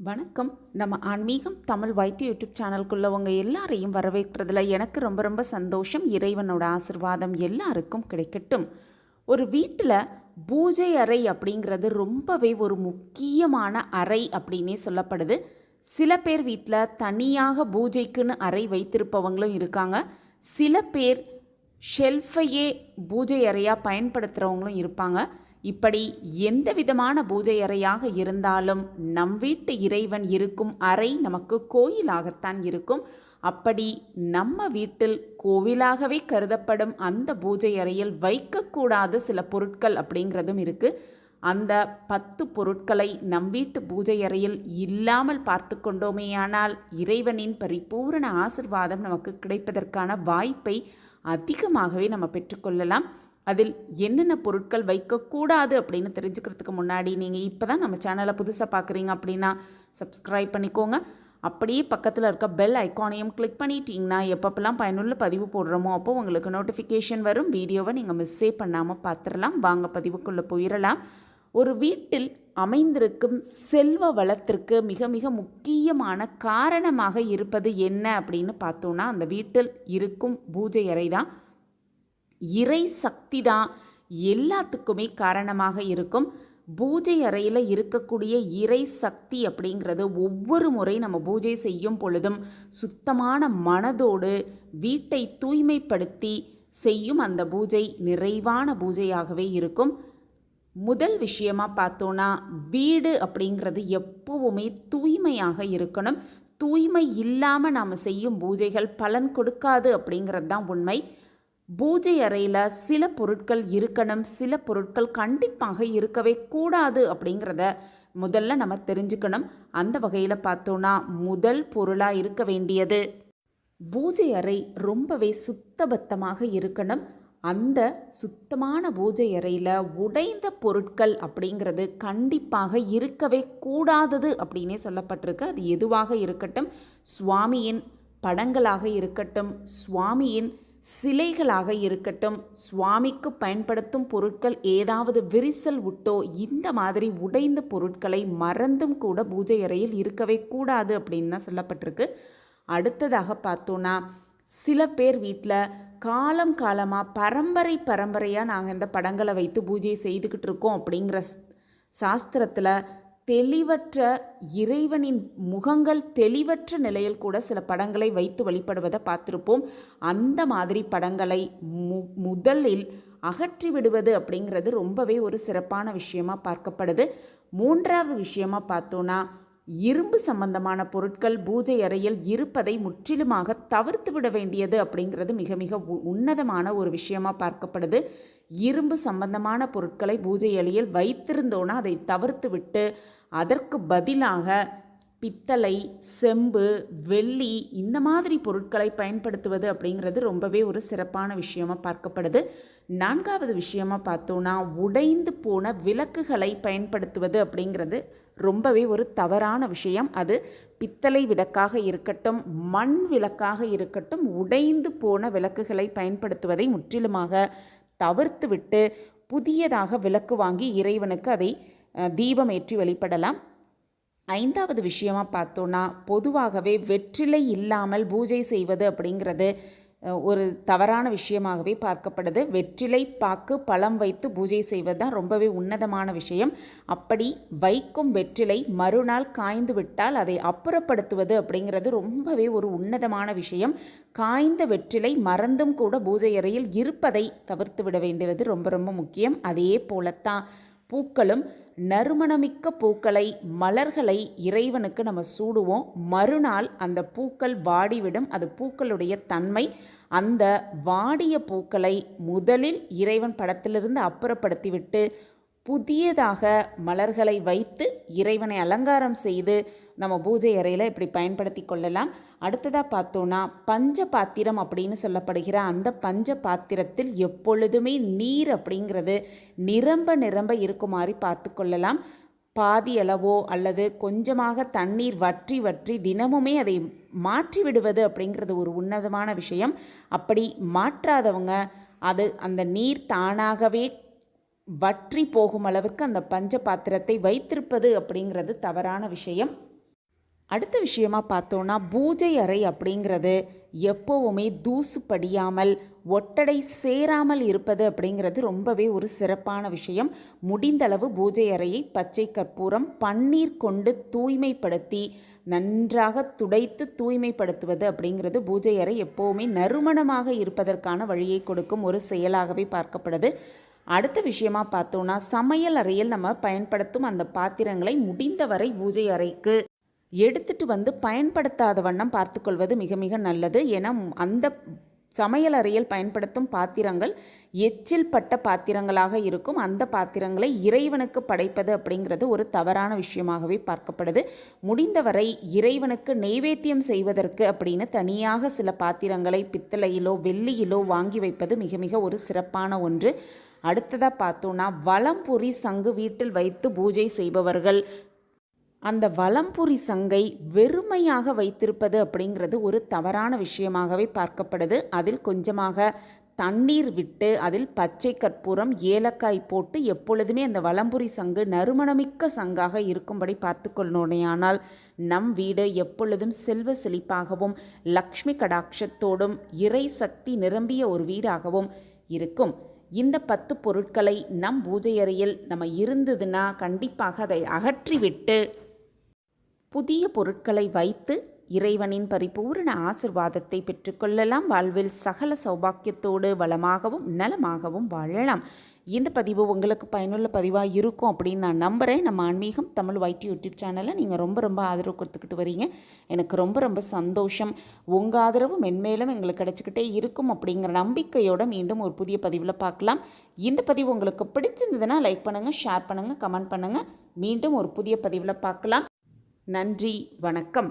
வணக்கம். நம்ம ஆன்மீகம் தமிழ் வைட்டு யூடியூப் சேனலுக்குள்ளவங்க எல்லாரையும் வரவேற்கிறதுல எனக்கு ரொம்ப ரொம்ப சந்தோஷம். இறைவனோட ஆசிர்வாதம் எல்லாருக்கும் கிடைக்கட்டும். ஒரு வீட்டில் பூஜை அறை அப்படிங்கிறது ரொம்பவே ஒரு முக்கியமான அறை அப்படின்னே சொல்லப்படுது. சில பேர் வீட்டில் தனியாக பூஜைக்குன்னு அறை வைத்திருப்பவங்களும் இருக்காங்க. சில பேர் ஷெல்ஃபையே பூஜை அறையாக பயன்படுத்துகிறவங்களும் இருப்பாங்க. இப்படி எந்த விதமான பூஜை அறையாக இருந்தாலும் நம் வீட்டு இறைவன் இருக்கும் அறை நமக்கு கோயிலாகத்தான் இருக்கும். அப்படி நம்ம வீட்டில் கோவிலாகவே கருதப்படும் அந்த பூஜை அறையில் வைக்கக்கூடாத சில பொருட்கள் அப்படிங்கிறதும் இருக்குது அந்த பத்து பொருட்களை நம் வீட்டு பூஜை அறையில் இல்லாமல் பார்த்து கொண்டோமேயானால் இறைவனின் பரிபூரண ஆசிர்வாதம் நமக்கு கிடைப்பதற்கான வாய்ப்பை அதிகமாகவே நம்ம பெற்றுக்கொள்ளலாம் அதில் என்னென்ன பொருட்கள் வைக்கக்கூடாது அப்படின்னு தெரிஞ்சுக்கிறதுக்கு முன்னாடி நீங்கள் இப்போ தான் நம்ம சேனலை புதுசாக பார்க்குறீங்க அப்படின்னா சப்ஸ்கிரைப் பண்ணிக்கோங்க. அப்படியே பக்கத்தில் இருக்க பெல் ஐக்கானையும் கிளிக் பண்ணிட்டீங்கன்னா எப்பப்பெல்லாம் பயனுள்ள பதிவு போடுறோமோ அப்போ உங்களுக்கு நோட்டிஃபிகேஷன் வரும். வீடியோவை நீங்கள் மிஸ்ஸே பண்ணாமல் பார்த்துடலாம் வாங்க பதிவுக்குள்ளே போயிடலாம் ஒரு வீட்டில் அமைந்திருக்கும் செல்வ வளத்திற்கு மிக மிக முக்கியமான காரணமாக இருப்பது என்ன அப்படின்னு பார்த்தோன்னா அந்த வீட்டில் இருக்கும் பூஜை அறை தான் இறை சக்தி தான் எல்லாத்துக்குமே காரணமாக இருக்கும். பூஜை அறையில் இருக்கக்கூடிய இறை சக்தி அப்படிங்கிறது ஒவ்வொரு முறை நம்ம பூஜை செய்யும் பொழுதும் சுத்தமான மனதோடு வீட்டை தூய்மைப்படுத்தி செய்யும் அந்த பூஜை நிறைவான பூஜையாகவே இருக்கும். முதல் விஷயமாக பார்த்தோன்னா வீடு அப்படிங்கிறது எப்பவுமே தூய்மையாக இருக்கணும். தூய்மை இல்லாமல் நாம் செய்யும் பூஜைகள் பலன் கொடுக்காது அப்படிங்கிறது தான் உண்மை. பூஜை அறையில் சில பொருட்கள் இருக்கணும் சில பொருட்கள் கண்டிப்பாக இருக்கவே கூடாது அப்படிங்கிறத முதல்ல நம்ம தெரிஞ்சுக்கணும். அந்த வகையில் பார்த்தோன்னா முதல் பொருளாக இருக்க வேண்டியது பூஜை அறை ரொம்பவே சுத்தபத்தமாக இருக்கணும். அந்த சுத்தமான பூஜை அறையில் உடைந்த பொருட்கள் அப்படிங்கிறது கண்டிப்பாக இருக்கவே கூடாதது அப்படின்னே சொல்லப்பட்டிருக்கு. அது எதுவாக இருக்கட்டும்? சுவாமியின் படங்களாக இருக்கட்டும் சுவாமியின் சிலைகளாக இருக்கட்டும் சுவாமிக்கு பயன்படுத்தும் பொருட்கள் ஏதாவது விரிசல் விட்டோ இந்த மாதிரி உடைந்த பொருட்களை மறந்தும் கூட பூஜை அறையில் இருக்கவே கூடாது அப்படின்னு தான் சொல்லப்பட்டிருக்கு. அடுத்ததாக பார்த்தோன்னா சில பேர் வீட்டில் காலம் காலமாக பரம்பரை பரம்பரையாக நாங்கள் இந்த படங்களை வைத்து பூஜை செய்துக்கிட்டு இருக்கோம் அப்படிங்கிற சாஸ்திரத்தில் தெளிவற்ற இறைவனின் முகங்கள் தெளிவற்ற நிலையில் கூட சில படங்களை வைத்து வழிபடுவதை பார்த்துருப்போம். அந்த மாதிரி படங்களை மு முதலில் அகற்றி விடுவது அப்படிங்கிறது ரொம்பவே ஒரு சிறப்பான விஷயமா பார்க்கப்படுது. மூன்றாவது விஷயமா பார்த்தோன்னா இரும்பு சம்பந்தமான பொருட்கள் பூஜை அறையில் இருப்பதை முற்றிலுமாக தவிர்த்து விட வேண்டியது அப்படிங்கிறது மிக மிக உன்னதமான ஒரு விஷயமா பார்க்கப்படுது. இரும்பு சம்பந்தமான பொருட்களை பூஜை அறையில் வைத்திருந்தோன்னா அதை தவிர்த்து விட்டு அதற்கு பதிலாக பித்தளை செம்பு வெள்ளி இந்த மாதிரி பொருட்களை பயன்படுத்துவது அப்படிங்கிறது ரொம்பவே ஒரு சிறப்பான விஷயமாக பார்க்கப்படுது. நான்காவது விஷயமாக பார்த்தோன்னா உடைந்து போன விளக்குகளை பயன்படுத்துவது அப்படிங்கிறது ரொம்பவே ஒரு தவறான விஷயம். அது பித்தளை விளக்காக இருக்கட்டும் மண் விளக்காக இருக்கட்டும் உடைந்து போன விளக்குகளை பயன்படுத்துவதை முற்றிலுமாக தவிர்த்துவிட்டு புதியதாக விளக்கு வாங்கி இறைவனுக்கு அதை தீபம் ஏற்றி வழிபடலாம் ஐந்தாவது விஷயமாக பார்த்தோன்னா பொதுவாகவே வெற்றிலை இல்லாமல் பூஜை செய்வது அப்படிங்கிறது ஒரு தவறான விஷயமாகவே பார்க்கப்படுது. வெற்றிலை பாக்கு பழம் வைத்து பூஜை செய்வது தான் ரொம்பவே உன்னதமான விஷயம். அப்படி வைக்கும் வெற்றிலை மறுநாள் காய்ந்து விட்டால் அதை அப்புறப்படுத்துவது அப்படிங்கிறது ரொம்பவே ஒரு உன்னதமான விஷயம். காய்ந்த வெற்றிலை மறந்தும் கூட பூஜை அறையில் இருப்பதை தவிர்த்து விட வேண்டியது ரொம்ப ரொம்ப முக்கியம். அதே போலத்தான் பூக்களும் நறுமணமிக்க பூக்களை மலர்களை இறைவனுக்கு நம்ம சூடுவோம். மறுநாள் அந்த பூக்கள் வாடிவிடும். அது பூக்களுடைய தன்மை. அந்த வாடிய பூக்களை முதலில் இறைவன் படத்திலிருந்து அப்புறப்படுத்திவிட்டு புதியதாக மலர்களை வைத்து இறைவனை அலங்காரம் செய்து நம்ம பூஜை அறையில் இப்படி பயன்படுத்தி கொள்ளலாம். அடுத்ததாக பார்த்தோன்னா பஞ்ச பாத்திரம் அப்படின்னு சொல்லப்படுகிற அந்த பஞ்ச பாத்திரத்தில் எப்பொழுதுமே நீர் அப்படிங்கிறது நிரம்ப நிரம்ப இருக்குமாறு பார்த்து கொள்ளலாம். பாதி அளவோ அல்லது கொஞ்சமாக தண்ணீர் வற்றி வற்றி தினமுமே அதை மாற்றி விடுவது அப்படிங்கிறது ஒரு உன்னதமான விஷயம். அப்படி மாற்றாதவங்க அது அந்த நீர் தானாகவே வற்றி போகும் அளவுக்கு அந்த பஞ்ச பாத்திரத்தை வைத்திருப்பது அப்படிங்கிறது தவறான விஷயம். அடுத்த விஷயமா பார்த்தோன்னா பூஜை அறை அப்படிங்கிறது எப்போவுமே தூசு படியாமல் ஒட்டடை சேராமல் இருப்பது அப்படிங்கிறது ரொம்பவே ஒரு சிறப்பான விஷயம். முடிந்தளவு பூஜை அறையை பச்சை கற்பூரம் பன்னீர் கொண்டு தூய்மைப்படுத்தி நன்றாக துடைத்து தூய்மைப்படுத்துவது அப்படிங்கிறது பூஜை அறை எப்போவுமே நறுமணமாக இருப்பதற்கான வழியை கொடுக்கும் ஒரு செயலாகவே பார்க்கப்படுது. அடுத்த விஷயமா பார்த்தோன்னா சமையல் அறையில் நம்ம பயன்படுத்தும் அந்த பாத்திரங்களை முடிந்தவரை பூஜை அறைக்கு எடுத்துட்டு வந்து பயன்படுத்தாத வண்ணம் பார்த்துக்கொள்வது மிக மிக நல்லது. ஏன்னா அந்த சமையல் அறையில் பயன்படுத்தும் பாத்திரங்கள் எச்சில் பட்ட பாத்திரங்களாக இருக்கும். அந்த பாத்திரங்களை இறைவனுக்கு படைப்பது அப்படிங்கிறது ஒரு தவறான விஷயமாகவே பார்க்கப்படுது. முடிந்தவரை இறைவனுக்கு நெய்வேத்தியம் செய்வதற்கு அப்படின்னு தனியாக சில பாத்திரங்களை பித்தளையிலோ வெள்ளியிலோ வாங்கி வைப்பது மிக மிக ஒரு சிறப்பான ஒன்று. அடுத்ததாக பார்த்தோன்னா வலம்புரி சங்கு வீட்டில் வைத்து பூஜை செய்பவர்கள். அந்த வலம்புரி சங்கை வெறுமையாக வைத்திருப்பது அப்படிங்கிறது ஒரு தவறான விஷயமாகவே பார்க்கப்படுது. அதில் கொஞ்சமாக தண்ணீர் விட்டு அதில் பச்சை கற்பூரம் ஏலக்காய் போட்டு எப்பொழுதுமே அந்த வலம்புரி சங்கு நறுமணமிக்க சங்காக இருக்கும்படி பார்த்து கொள்ளணுடையானால் நம் வீடு எப்பொழுதும் செல்வ செழிப்பாகவும் லக்ஷ்மி கடாட்சத்தோடும் இறை சக்தி நிரம்பிய ஒரு வீடாகவும் இருக்கும். இந்த பத்து பொருட்களை நம் பூஜை அறையில் நம்ம இருந்ததுன்னா கண்டிப்பாக அதை அகற்றிவிட்டு புதிய பொருட்களை வைத்து இறைவனின் பரிபூரண ஆசிர்வாதத்தை பெற்றுக்கொள்ளலாம். வாழ்வில் சகல சௌபாக்கியத்தோடு வளமாகவும் நலமாகவும் வாழலாம். இந்த பதிவு உங்களுக்கு பயனுள்ள பதிவாக இருக்கும் அப்படின்னு நான் நம்புகிறேன் நம்ம ஆன்மீகம் தமிழ் வைட் யூடியூப் சேனலை நீங்கள் ரொம்ப ரொம்ப ஆதரவு கொடுத்துக்கிட்டு வரீங்க. எனக்கு ரொம்ப ரொம்ப சந்தோஷம். உங்கள் ஆதரவு மென்மேலும் எங்களுக்கு கிடச்சிக்கிட்டே இருக்கும் அப்படிங்கிற நம்பிக்கையோடு மீண்டும் ஒரு புதிய பதிவில் பார்க்கலாம். இந்த பதிவு உங்களுக்கு பிடிச்சிருந்ததுன்னா லைக் பண்ணுங்கள் ஷேர் பண்ணுங்கள் கமெண்ட் பண்ணுங்கள் மீண்டும் ஒரு புதிய பதிவில் பார்க்கலாம். நன்றி வணக்கம்.